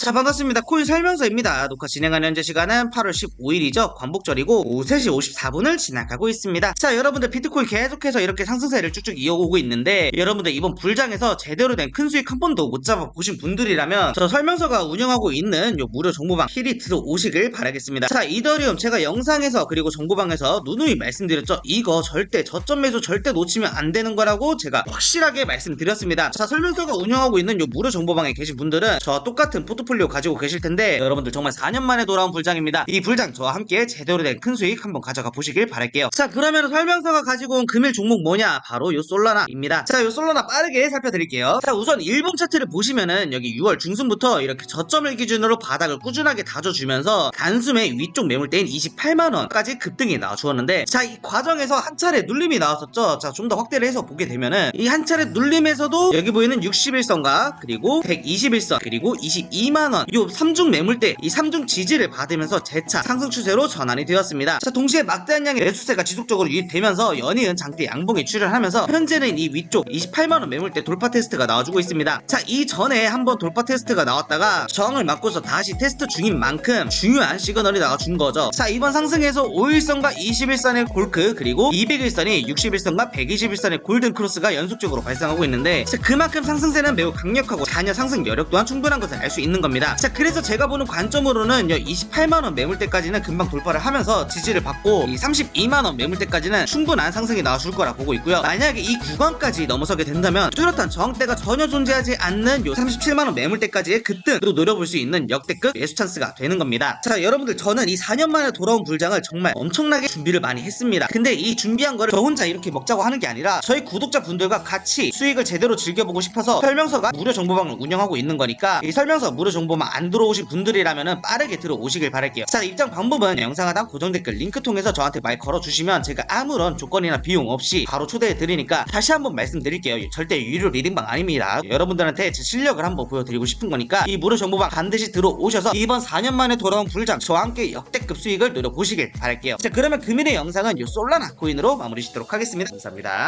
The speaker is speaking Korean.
자 반갑습니다. 코인 설명서입니다. 녹화 진행하는 현재 시간은 8월 15일이죠. 관복절이고 오후 3시 54분을 지나가고 있습니다. 자 여러분들 비트코인 계속해서 이렇게 상승세를 쭉쭉 이어오고 있는데 여러분들 이번 불장에서 제대로 된 큰 수익 한 번도 못 잡아 보신 분들이라면 저 설명서가 운영하고 있는 요 무료 정보방 힐이 들어오시길 바라겠습니다. 자 이더리움 제가 영상에서 그리고 정보방에서 누누이 말씀드렸죠. 이거 절대 저점 매수 절대 놓치면 안 되는 거라고 제가 확실하게 말씀드렸습니다. 자 설명서가 운영하고 있는 요 무료 정보방에 계신 분들은 저 똑같은 포트 폴리오 가지고 계실 텐데 여러분들 정말 4년 만에 돌아온 불장입니다. 이 불장 저와 함께 제대로 된 큰 수익 한번 가져가 보시길 바랄게요. 자 그러면 설명서가 가지고 온 금일 종목 뭐냐? 바로 요 솔라나입니다. 자요 솔라나 빠르게 살펴드릴게요. 자 우선 일봉 차트를 보시면은 여기 6월 중순부터 이렇게 저점을 기준으로 바닥을 꾸준하게 다져주면서 단숨에 위쪽 매물대인 28만원까지 급등이 나와주었는데 자 이 과정에서 한 차례 눌림이 나왔었죠. 자 좀 더 확대를 해서 보게 되면은 이 한 차례 눌림에서도 여기 보이는 61선과 그리고 121선 그리고 22만 원. 요 3중 매물대 이 3중 지지를 받으면서 재차 상승 추세로 전환이 되었습니다. 자 동시에 막대한 양의 매수세가 지속적으로 유입되면서 연이은 장대 양봉에 출현하면서 현재는 이 위쪽 28만원 매물대 돌파 테스트가 나와주고 있습니다. 자 이전에 한번 돌파 테스트가 나왔다가 저항을 맞고서 다시 테스트 중인 만큼 중요한 시그널이 나와준 거죠. 자 이번 상승에서 5일선과 21선의 골크 그리고 200일선이 61선과 121선의 골든 크로스가 연속적으로 발생하고 있는데 자, 그만큼 상승세는 매우 강력하고 잔여 상승 여력 또한 충분한 것을 알 수 있는 겁니다 자 그래서 제가 보는 관점으로는 28만원 매물대까지는 금방 돌파를 하면서 지지를 받고 이 32만원 매물대까지는 충분한 상승이 나와줄 거라 보고 있고요. 만약에 이 구간까지 넘어서게 된다면 뚜렷한 저항대가 전혀 존재하지 않는 요 37만원 매물대까지의 급등도 노려볼 수 있는 역대급 매수 찬스가 되는 겁니다. 자 여러분들 저는 이 4년 만에 돌아온 불장을 정말 엄청나게 준비를 많이 했습니다. 근데 이 준비한 거를 저 혼자 이렇게 먹자고 하는 게 아니라 저희 구독자 분들과 같이 수익을 제대로 즐겨보고 싶어서 설명서가 무료 정보방을 운영하고 있는 거니까 이 설명서 무료 정보 만 안 들어오신 분들이라면 빠르게 들어오시길 바랄게요. 자 입장 방법은 영상 하단 고정 댓글 링크 통해서 저한테 말 걸어주시면 제가 아무런 조건이나 비용 없이 바로 초대해 드리니까 다시 한번 말씀드릴게요. 절대 유료 리딩방 아닙니다. 여러분들한테 제 실력을 한번 보여드리고 싶은 거니까 이 무료 정보방 반드시 들어오셔서 이번 4년 만에 돌아온 불장 저와 함께 역대급 수익을 누려보시길 바랄게요. 자 그러면 금일의 영상은 이 솔라나 코인으로 마무리 짓도록 하겠습니다. 감사합니다